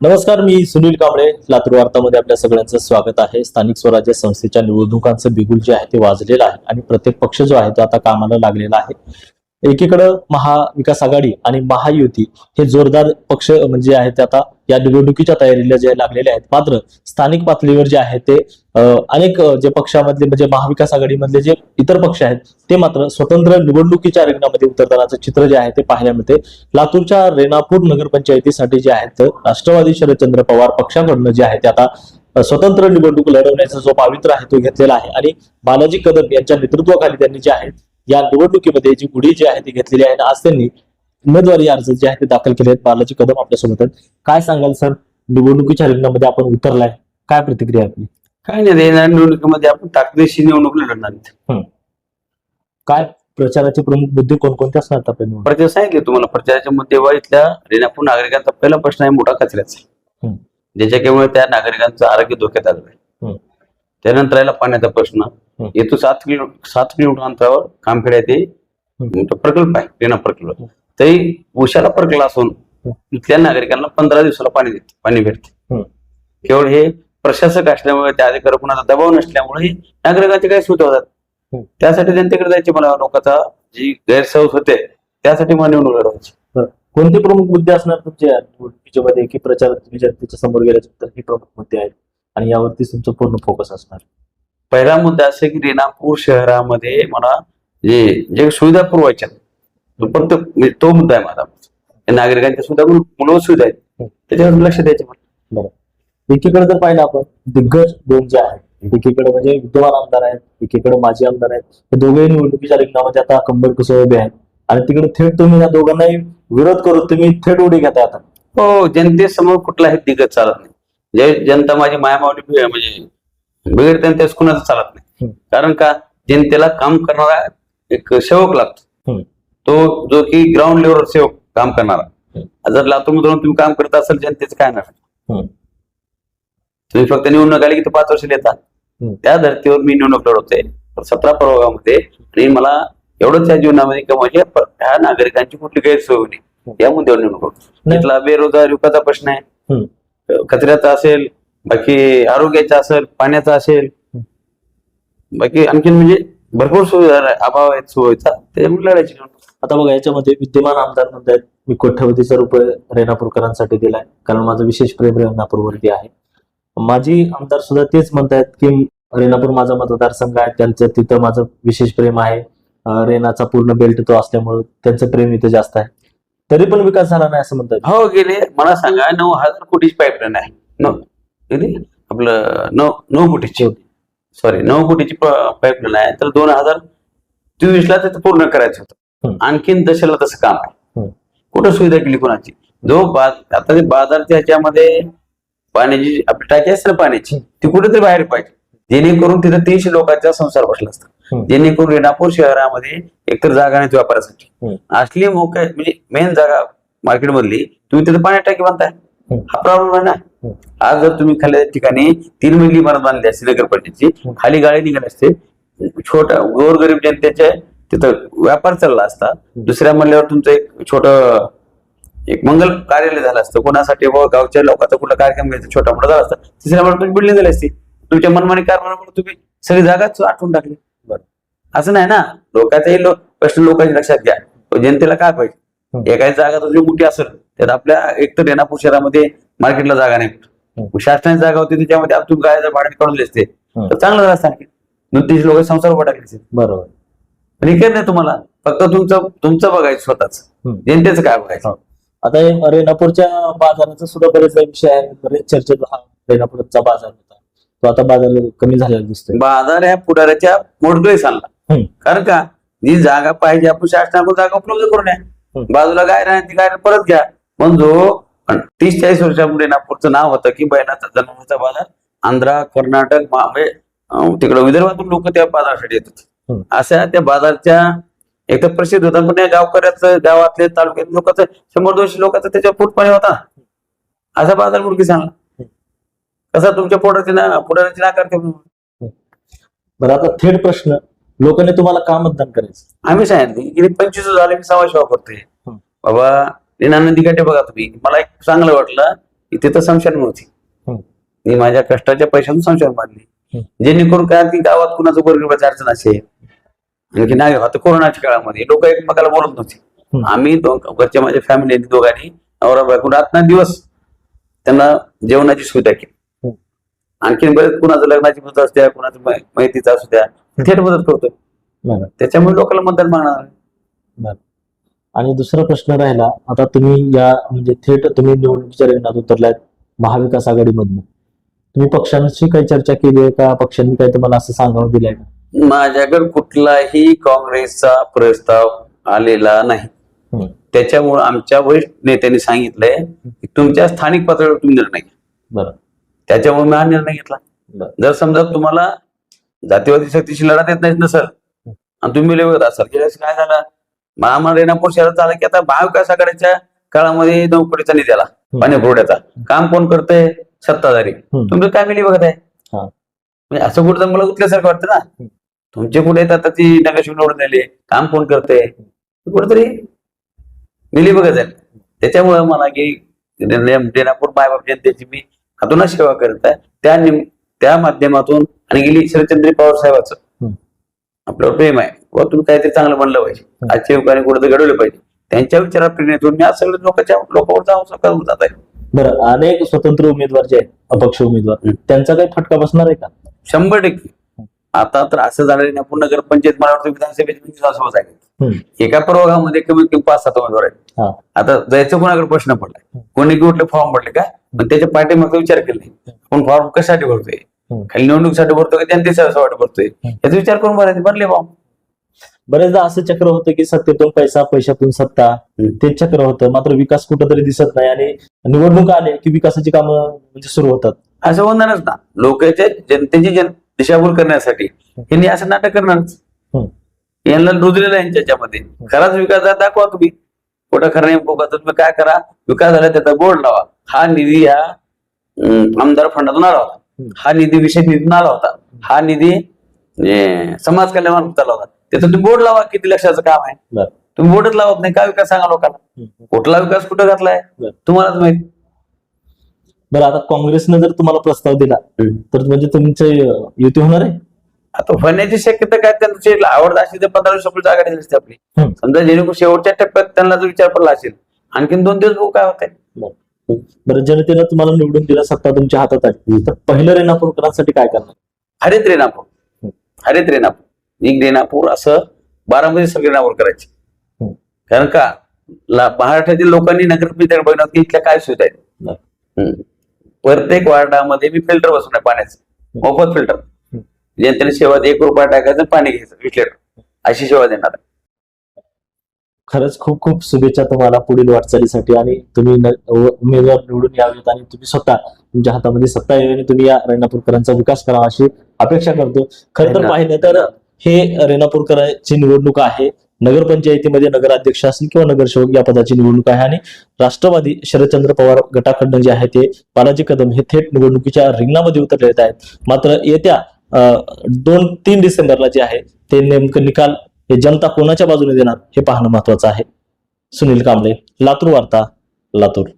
नमस्कार मी सुनील कांबळे. लातूर वार्तामध्ये आपल्या सगळ्यांचं स्वागत आहे. स्थानिक स्वराज्य संस्थेच्या निवडणुकांचं बिगुल जे आहे ते वाजलेलं आहे आणि प्रत्येक पक्ष जो आहे तो आता कामाला लागलेला आहे. एकीकडं महाविकास आघाडी आणि महायुती हे जोरदार पक्ष म्हणजे आहेत ते आता या निवडणुकीच्या तयारीला जे लागलेले आहेत. मात्र स्थानिक पातळीवर जे आहे ते अनेक जे पक्षामधले म्हणजे महाविकास आघाडीमधले जे इतर पक्ष आहेत ते मात्र स्वतंत्र निवडणुकीच्या रिंगणामध्ये उतरतानाचं चित्र जे आहे ते पाहायला मिळते. लातूरच्या रेणापूर नगरपंचायतीसाठी जे आहेत राष्ट्रवादी शरदचंद्र पवार पक्षाकडनं जे आहे ते आता स्वतंत्र निवडणूक लढवण्याचा जो पावित्र्य आहे तो घेतलेला आहे. आणि बालाजी कदम यांच्या नेतृत्वाखाली त्यांनी जे आहे या निवडणुकीमध्ये जी गुढी जी आहे ती घेतलेली आहे आज त्यांनी उमेदवारी अर्ज जे आहे ते दाखल केले आहेत बालाजी कदम आपल्यासोबत आहेत. काय सांगाल सर? निवडणुकीच्या रिंगणामध्ये आपण उतरलाय. काय प्रतिक्रिया आपली? काय नाही येणाऱ्या निवडणुकीमध्ये आपण ताकदीशी निवडणूक लढणार. काय प्रचाराचे प्रमुख मुद्दे कोणकोणते असणार आपल्या प्रचार सांगितले तुम्हाला प्रचाराच्या मुद्देवर इथल्या रेणापूर नागरिकांचा पहिला प्रश्न आहे मोठा कचऱ्याचा. ज्याच्यामुळे त्या नागरिकांचं आरोग्य धोक्यात आलं. आहे. त्यानंतर राहिला पाण्याचा प्रश्न. येतो सात किलो सात किलोमीटर अंतरावर कामखेड येथे प्रकल्प आहे रेणा प्रकल्प. तरी उशाला प्रकल्प असून. इथल्या नागरिकांना पंधरा दिवसाला पाणी देते पाणी भेटते. केवळ हे प्रशासक असल्यामुळे त्या अधिकारी कुणाचा दबाव नसल्यामुळे नागरिकांचे काही सुविधा होतात. त्यासाठी जनतेकडे जायचे मला लोकांचा जी गैरसमज होते त्यासाठी मला निवडणूक लढवायची. कोणते प्रमुख मुद्दे असणार तुमच्या निवडणुकीच्या की प्रचार तुम्ही जनतेच्या समोर गेल्यानंतर हे प्रमुख मुद्दे आहेत? आणि यावरतीच तुमचं पूर्ण फोकस असणार. पहिला मुद्दा असा की रेणापूर शहरामध्ये मला जे जे सुविधा पुरवायच्या फक्त म्हणजे तो मुद्दा आहे माझा. नागरिकांच्या सुविधा मूल- मूलभूत सुविधा आहेत. त्याच्यावर लक्ष द्यायचे मला एकीकडे जर पाहिलं आपण दिग्गज दोन जे आहेत एकीकडे म्हणजे विद्यमान आमदार आहेत एकीकडे माजी आमदार आहेत हे दोघेही निवडणुकीच्या रिंगणामध्ये आता कंबर कसं उभे आहेत. आणि तिकडे थेट तुम्ही या दोघांनाही विरोध करून तुम्ही थेट उडी घेताय आता. हो जनतेसमोर कुठलाही दिग्गज चालत नाही. जे जनता माझी मायामावली म्हणजे बिघडते आणि त्याच कुणाचं चालत नाही. कारण का जनतेला काम करणारा एक सेवक लागतो. तो जो की ग्राउंड लेवलवर सेवक काम करणारा. जर लातूर जाऊन तुम्ही काम करत असाल जनतेचं काय नाही. तुम्ही फक्त निवडणूक आली की ते पाच वर्ष देता हम्म. त्या धर्तीवर मी निवडणूक लढवते सतरा प्रभागामध्ये आणि मला एवढंच या जीवनामध्ये की प- ह्या नागरिकांची कुठली गैरसोय नये या मुद्द्यावर निवडणूक. तिथला बेरोजगार युवकाचा प्रश्न आहे. कचऱ्याचा असेल बाकी आरोग्याचा असेल पाण्याचा असेल बाकी आणखीन म्हणजे भरपूर सुविधा अभाव आहेत सोयीचा त्याच्यामुळे लढायची. आता बघा याच्यामध्ये विद्यमान आमदार म्हणतात मी कोट्यवधीचा रुपये रेणापूरकरांसाठी दिलाय कारण माझं विशेष प्रेम रेणापूरवरती आहे. माजी आमदार सुद्धा तेच म्हणतायत की रेणापूर माझा मतदारसंघ आहे त्यांचं तिथं माझं विशेष प्रेम आहे. रेणाचा पूर्ण बेल्ट तो असल्यामुळे त्यांचं प्रेम इथं जास्त आहे. तरी पण विकास झाला नाही असं म्हणतात हो गेले. मला सांगा नऊ हजार कोटीची पाईपलाईन आहे. किती? आपलं नऊ नऊ कोटीची सॉरी नऊ कोटीची पाईपलाईन आहे तर दोन हजार चोवीस ला ते पूर्ण करायचं होतं. आणखीन दशेला तसं काम आहे. कुठं सुविधा केली कोणाची जो बाज आता ते बाजारच्या ह्याच्यामध्ये पाण्याची आपली टाकी असते ना पाण्याची ती कुठेतरी बाहेर पाहिजे जेणेकरून तिथे तीनशे लोकांचा संसार बसला असता. जेणेकरून रेणापूर शहरामध्ये एकतर जागा नाही व्यापारासाठी. असली मोकळी म्हणजे मेन जागा मार्केट मधली तुम्ही तिथे पाणी टाकी बांधताय. हा. प्रॉब्लेम आहे ना? हम्म. आज जर तुम्ही खाली ठिकाणी तीन मजली इमारत बांधली असते नगरपालिकेची हम्म. खाली गाडी निघाली असते छोटा गोरगरीब जनतेचे तिथं व्यापार चालला असता. दुसऱ्या मजल्यावर तुमचं एक छोट एक मंगल कार्यालय झालं असतं. कोणासाठी व गावच्या लोकांचा कुठला कार्यक्रम घ्यायचा छोटा मोठा झाला असता. तिसऱ्या मजल्यावर तुमची बिल्डिंग झाली असती. तुमच्या मनमानी कारभारामुळे तुम्ही सगळी जागाच आठवून टाकली. बरं. असं नाही ना? लोकांचाही प्रश्न लोकांच्या लक्षात घ्या. जनतेला काय पाहिजे. एखादी जागा तुझी मोठी असेल. त्यात आपल्या एकतर रेणापूर शहरामध्ये मार्केटला जागा नाही. शासनाची जागा होती त्याच्यामध्ये आपण तुम्ही गायचं भाडे काढून असते. तर चांगलं झालं असतं दोन तीनशे लोक संसार उभा टाकले बरोबर. पण हे काय नाही तुम्हाला? फक्त तुमचं तुमचं बघायचं स्वतःच. जनतेचं काय बघायचं. आता रेणापूरच्या बाजाराचा सुद्धा बरेच विषय आहे बरेच चर्चेत हा रेणापूरचा बाजार होता. तो आता बाजार कमी झालेला दिसतोय. बाजार ह्या पुढाऱ्याच्या मोडकळीस आणला. हम्म. कारण का? जी जागा पाहिजे आपण शासनाकडून जागा उपलब्ध करून बाजूला गाय राहणार ती गाय परत घ्या. पण जो तीस चाळीस वर्षापुढे नागपूरचं नाव होतं की बैलाचा जन्माचा बाजार आंध्रा कर्नाटक मा- म्हणजे अं, तिकडं विदर्भातून लोक त्या बाजारासाठी येतात. हम्म. अशा त्या बाजारच्या एक तर प्रसिद्ध होता पण या गावकऱ्याचं गावातले तालुक्यात लोकांचं शंभर दोनशे लोकांचं त्याच्या पोटपाणी होता. असा बाजार मुडकी सांगला कसा तुमच्या पोटाची ना पुढाऱ्याची नाकार बरं आता थेट प्रश्न. लोकांनी तुम्हाला का मतदान करायचं आम्ही सांगितले गेली पंचवीस झाले मी समाज सेवा करतोय. बाबा नीना नदी काठे बघा तुम्ही मला एक चांगलं वाटलं इथे तर संशय नव्हती हम्म. मी माझ्या कष्टाच्या पैशातून संशय बांधली. जेणेकरून काय की गावात कुणाचं गोरगरिबाची अडचण असेल आणखी नाही आता कोरोनाच्या काळामध्ये लोक एकमेकाला बोलत नव्हते हम्म. आम्ही घरच्या माझ्या फॅमिली दोघांनी नवरा बायको रात्र दिवस त्यांना जेवणाची सुविधा केली हम्म. आणखीन बरेच कुणाचं लग्नाची मदत असू द्या कुणाचं मा- माहितीचा असू द्या थेट मदत करतोय. बरं. त्याच्यामुळे लोकांना मतदान मागणार बरं. आणि दुसरा प्रश्न राहिला आता तुम्ही या म्हणजे थेट तुम्ही निवडणुकीच्या रिंगणात उतरलात महाविकास आघाडीमधून. तुम्ही पक्षांशी काही चर्चा केली आहे का? पक्षांनी काही तुम्हाला असं सांगावं दिलंय का? माझ्याकडे कुठलाही काँग्रेसचा प्रस्ताव आलेला नाही. त्याच्यामुळे आमच्या वरिष्ठ नेत्यांनी सांगितलंय की तुमच्या स्थानिक पातळीवर तुम्ही निर्णय घ्या. बरं. त्याच्यामुळे मी हा निर्णय घेतला. जर समजा तुम्हाला जातीवादी शक्तीशी लढा देत नाही नसल आणि तुम्ही बघत असाल. की असं काय झालं? महामार रेणापूर शहरात झालं की आता महाविकास आघाडीच्या काळामध्ये नोकरीचा निधी आला पाणी पुरवठ्याचा काम कोण करतंय? सत्ताधारी. तुमचं काय मिली बघत आहे. म्हणजे असं कुठं मला उतल्यासारखं वाटतं ना? तुमचे कुठे येतात आता ती नगरशिव निवडून दिली काम कोण करते कुठेतरी मिली बघत आहे. त्याच्यामुळे मला की रेणापूर मायबाप जनतेची मी हातूनच सेवा करत आहे. त्या निम त्या माध्यमातून आणि गेली शरदचंद्र पवार साहेबाचं. आपल्यावर प्रेम आहे. व तुम्ही काहीतरी चांगलं म्हणलं पाहिजे. आजच्या युवकांनी कुठेतरी घडवलं पाहिजे. त्यांच्या विचारात प्रेरणेत मी आज सगळ्या लोकांच्या लोकांवर जाऊन जात आहे बरं अनेक स्वतंत्र उमेदवार जे आहेत अपक्ष उमेदवार. त्यांचा काही फटका बसणार आहे का? शंभर टक्के. आता तर असं झालं नाही पुन्हा नगरपंचायत मला वाटतं विधानसभेची विधानसभा हम्म. एका प्रभागामध्ये कमीत कमी पाच सात उमेदवार आहेत. आता जायचं कोणाकडे प्रश्न पडलाय? कोणी कुठले फॉर्म भरले का? पण त्याच्या पाठीमागचा विचार केला नाही. आपण फॉर्म कशासाठी भरतोय. खाली निवडणुकीसाठी भरतोय का जनतेसाठी भरतोय याचा विचार करून भरायचे भरले फॉर्म बरेचदा असं चक्र होतं की सत्तेतून पैसा पैशातून सत्ता. तेच चक्र होतं. मात्र विकास कुठंतरी दिसत नाही आणि निवडणुका आले की विकासाची कामं म्हणजे सुरू होतात. असं होणारच ना. लोकांच्या जनतेची जन दिशाभूल करण्यासाठी यांनी असं नाटक करणारच. यांना रुजलेलं आहे यांच्यामध्ये. खराच विकास झाला दाखवा तुम्ही. कुठं खरं नाही तुम्ही काय करा? विकास झाला त्याचा बोर्ड लावा. हा निधी हा आमदार फंडातून आला होता. हा निधी विशेष निधीतून आला होता. हा निधी समाज कल्याण आला होता त्याचा तुम्ही बोर्ड लावा किती लक्षाचं काम आहे. तुम्ही बोर्डच लावत नाही काय विकास सांगा लोकांना. कुठला विकास कुठं घातलाय. तुम्हालाच माहिती. बरं आता काँग्रेसनं जर तुम्हाला प्रस्ताव दिला तर म्हणजे तुमचे युती होणार आहे? आता होण्याची शक्यता काय त्यांची आवड असेल तर पंधरा वीस जागा दिली असते आपली. समजा जेणेकरून शेवटच्या टप्प्यात त्यांना जर विचार पडला असेल आणखीन दोन दिवस बघू काय होतंय. बरं जनतेनं तुम्हाला निवडून दिला सत्ता तुमच्या हातात आहे तर पहिलं रेणापूरकरांसाठी काय करणार? हरित रेणापूर. हरित रेणापूर. एक रेणापूर असं बारामध्ये सगळे रेणापूर करायचे. कारण का? महाराष्ट्रातील लोकांनी नगरपंचायत बघणार की इथल्या काय सुविधा आहेत. प्रत्येक वार्डामध्ये मी फिल्टर बसवणार पाण्याचं. मोफत फिल्टर. जनतेने सेवा दे, एक रुपया टाकायचं पाणी घ्यायचं वीस लिटर. अशी सेवा देणार आहे. खरंच खूप खूप शुभेच्छा तुम्हाला पुढील वाटचालीसाठी आणि तुम्ही उमेदवार निवडून यावेत आणि तुम्ही स्वतः तुमच्या हातामध्ये सत्ता यावी आणि तुम्ही या रेणापूरकरांचा विकास करावा अशी अपेक्षा करतो. खरं तर. पाहिलं तर हे रेणापूरकरांची निवडणूक आहे. नगरपंचायतीमध्ये नगराध्यक्ष असतील किंवा नगरसेवक या पदाची निवडणूक आहे आणि राष्ट्रवादी शरदचंद्र पवार गटाकडनं जे आहे ते बालाजी कदम हे थेट निवडणुकीच्या रिंगणामध्ये उतरलेले आहेत. मात्र येत्या दोन तीन डिसेंबरला जे आहे ते नेमकं निकाल हे जनता कोणाच्या बाजूने देणार हे पाहणं महत्वाचं आहे. सुनील कांबळे लातूर वार्ता लातूर.